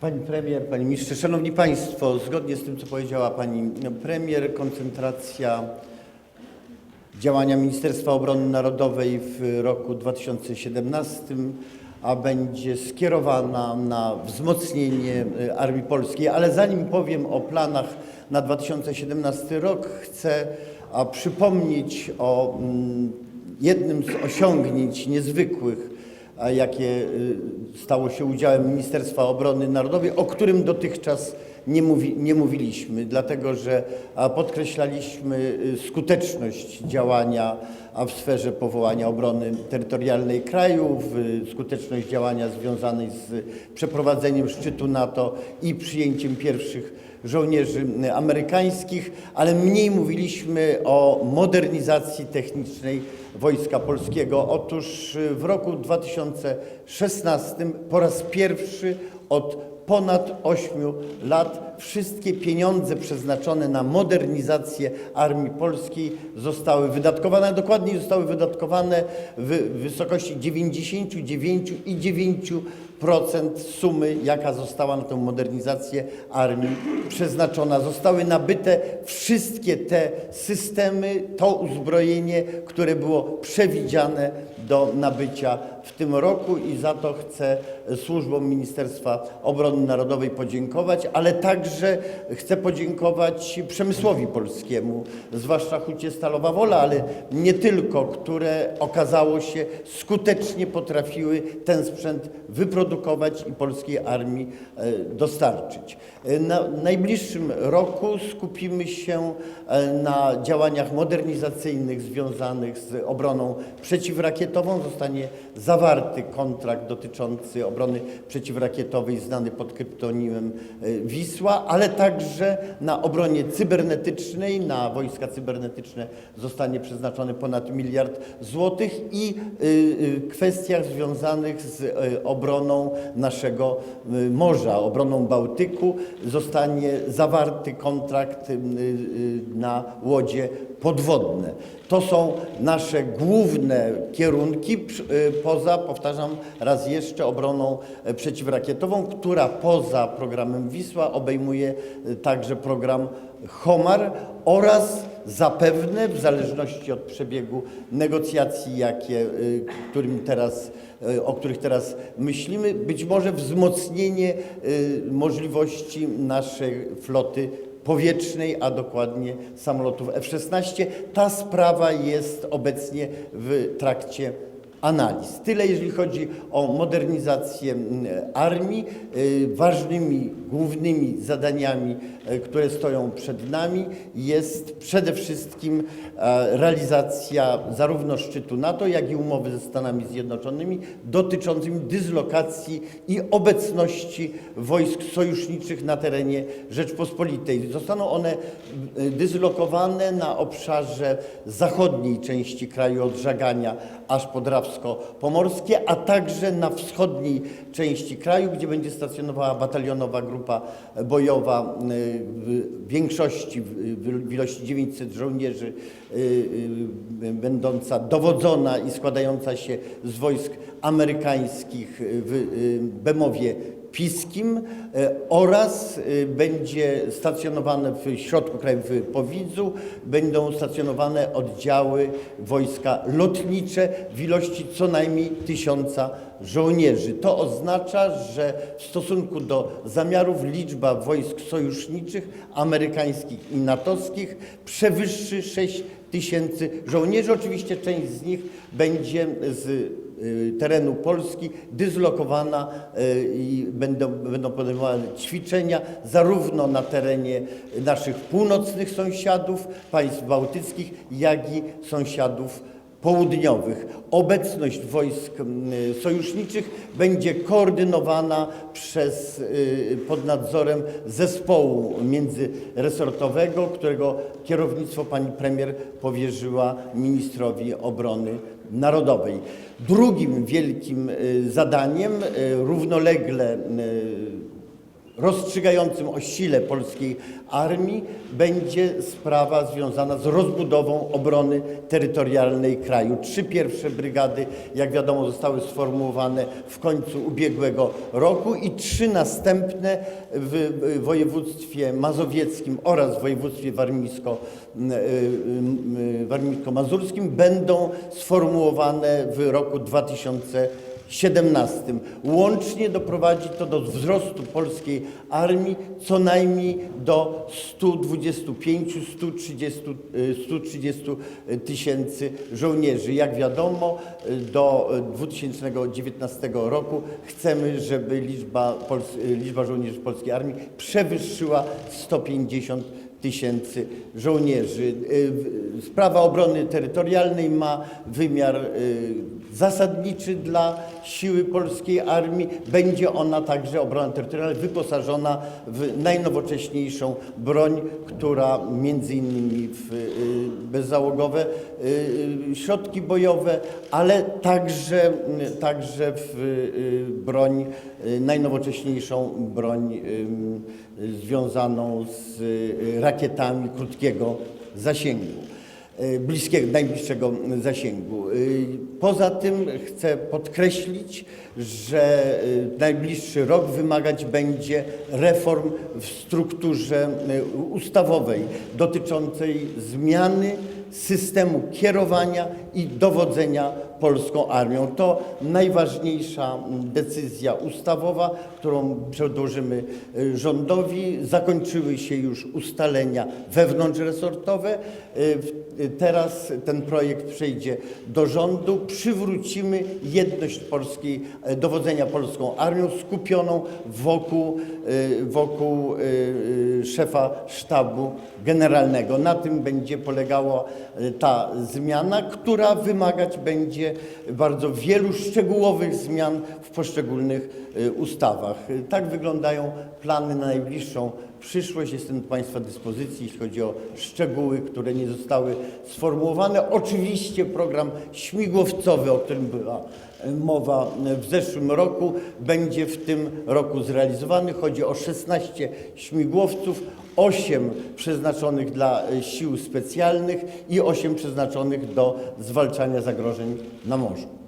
Pani premier, panie ministrze, szanowni państwo, zgodnie z tym, co powiedziała pani premier, koncentracja działania Ministerstwa Obrony Narodowej w roku 2017 a będzie skierowana na wzmocnienie e, Armii Polskiej. Ale zanim powiem o planach na 2017 rok, chcę przypomnieć o mm, jednym z osiągnięć niezwykłych, jakie y, stało się udziałem Ministerstwa Obrony Narodowej, o którym dotychczas nie, mówi, nie mówiliśmy, dlatego że podkreślaliśmy y, skuteczność działania w sferze powołania obrony terytorialnej kraju, skuteczność działania związanej z przeprowadzeniem szczytu NATO i przyjęciem pierwszych żołnierzy y, amerykańskich, ale mniej mówiliśmy o modernizacji technicznej Wojska Polskiego. Otóż y, w roku 2016 po raz pierwszy od ponad 8 lat wszystkie pieniądze przeznaczone na modernizację Armii Polskiej zostały wydatkowane, dokładniej zostały wydatkowane w wysokości 99,9% sumy, jaka została na tę modernizację armii przeznaczona. Zostały nabyte wszystkie te systemy, to uzbrojenie, które było przewidziane do nabycia w tym roku i za to chcę służbom Ministerstwa Obrony Narodowej podziękować, ale także chcę podziękować przemysłowi polskiemu, zwłaszcza Hucie Stalowa Wola, ale nie tylko, które okazało się skutecznie potrafiły ten sprzęt wyprodukować i polskiej armii e, dostarczyć. E, Na najbliższym roku skupimy się e, na działaniach modernizacyjnych związanych z obroną przeciwrakietową. Zostanie zawarty kontrakt dotyczący obrony przeciwrakietowej znany pod kryptonimem e, Ale także na obronie cybernetycznej, na wojska cybernetyczne zostanie przeznaczony ponad miliard złotych i y, y, kwestiach związanych z y, obroną naszego morza, obroną Bałtyku zostanie zawarty kontrakt na łodzie podwodne. To są nasze główne kierunki, poza, powtarzam raz jeszcze, obroną e, przeciwrakietową, która poza programem Wisła obejmuje y, także program Homar oraz zapewne, w zależności od przebiegu negocjacji, jakie, y, którym teraz, y, o których teraz myślimy, być może wzmocnienie możliwości naszej floty powietrznej, a dokładnie samolotów F-16. Ta sprawa jest obecnie w trakcie analiz. Tyle jeżeli chodzi o modernizację armii. Y, Ważnymi, głównymi zadaniami, y, które stoją przed nami jest przede wszystkim e, realizacja zarówno szczytu NATO, jak i umowy ze Stanami Zjednoczonymi dotyczącymi dyslokacji i obecności wojsk sojuszniczych na terenie Rzeczpospolitej. Zostaną one y, dyslokowane na obszarze zachodniej części kraju od Żagania aż po Drawsko-Pomorskie, a także na wschodniej części kraju, gdzie będzie stacjonowała batalionowa grupa bojowa y, w większości, w ilości 900 żołnierzy, y, y, będąca dowodzona i składająca się z wojsk amerykańskich w Bemowie Piskim e, oraz e, będzie stacjonowane w środku kraju w Powidzu, będą stacjonowane oddziały wojska lotnicze w ilości co najmniej tysiąca żołnierzy. To oznacza, że w stosunku do zamiarów liczba wojsk sojuszniczych, amerykańskich i natowskich przewyższy 6 tysięcy żołnierzy. Oczywiście część z nich będzie z terenu Polski dyslokowana y, i będą, będą podejmowane ćwiczenia zarówno na terenie naszych północnych sąsiadów, państw bałtyckich, jak i sąsiadów południowych. Obecność wojsk sojuszniczych będzie koordynowana przez, y, pod nadzorem zespołu międzyresortowego, którego kierownictwo pani premier powierzyła ministrowi obrony narodowej. Drugim wielkim y, zadaniem y, równolegle y, rozstrzygającym o sile polskiej armii będzie sprawa związana z rozbudową obrony terytorialnej kraju. Trzy pierwsze brygady, jak wiadomo, zostały sformułowane w końcu ubiegłego roku i trzy następne w województwie mazowieckim oraz w województwie y, y, warmińsko-mazurskim będą sformułowane w roku 2017. Łącznie doprowadzi to do wzrostu polskiej armii co najmniej do 125-130 130 tysięcy żołnierzy. Jak wiadomo, do 2019 roku chcemy, żeby liczba, Pols- liczba żołnierzy polskiej armii przewyższyła 150 tysięcy żołnierzy. Y, Sprawa obrony terytorialnej ma wymiar y, zasadniczy dla siły polskiej armii. Będzie ona także, obrona terytorialna, wyposażona w najnowocześniejszą broń, która między innymi w y, bezzałogowe y, środki bojowe, ale także, y, także w broń, najnowocześniejszą broń związaną z rakietami krótkiego zasięgu bliskiego, najbliższego zasięgu. Y, Poza tym chcę podkreślić, że y, najbliższy rok wymagać będzie reform w strukturze ustawowej dotyczącej zmiany systemu kierowania i dowodzenia polską armią. To najważniejsza mm, decyzja ustawowa, którą przedłożymy y, rządowi. Zakończyły się już ustalenia wewnątrzresortowe. Y, y, Teraz ten projekt przejdzie do rządu. Przywrócimy jedność polskiej, dowodzenia polską armią skupioną wokół, wokół szefa sztabu generalnego. Na tym będzie polegała ta zmiana, która wymagać będzie bardzo wielu szczegółowych zmian w poszczególnych y, ustawach. Y, Tak wyglądają plany na najbliższą przyszłość. Jestem do Państwa dyspozycji, jeśli chodzi o szczegóły, które nie zostały sformułowane. Oczywiście program śmigłowcowy, o którym była y, mowa w zeszłym roku, będzie w tym roku zrealizowany. Chodzi o 16 śmigłowców, 8 przeznaczonych dla y, sił specjalnych i 8 przeznaczonych do zwalczania zagrożeń na morzu.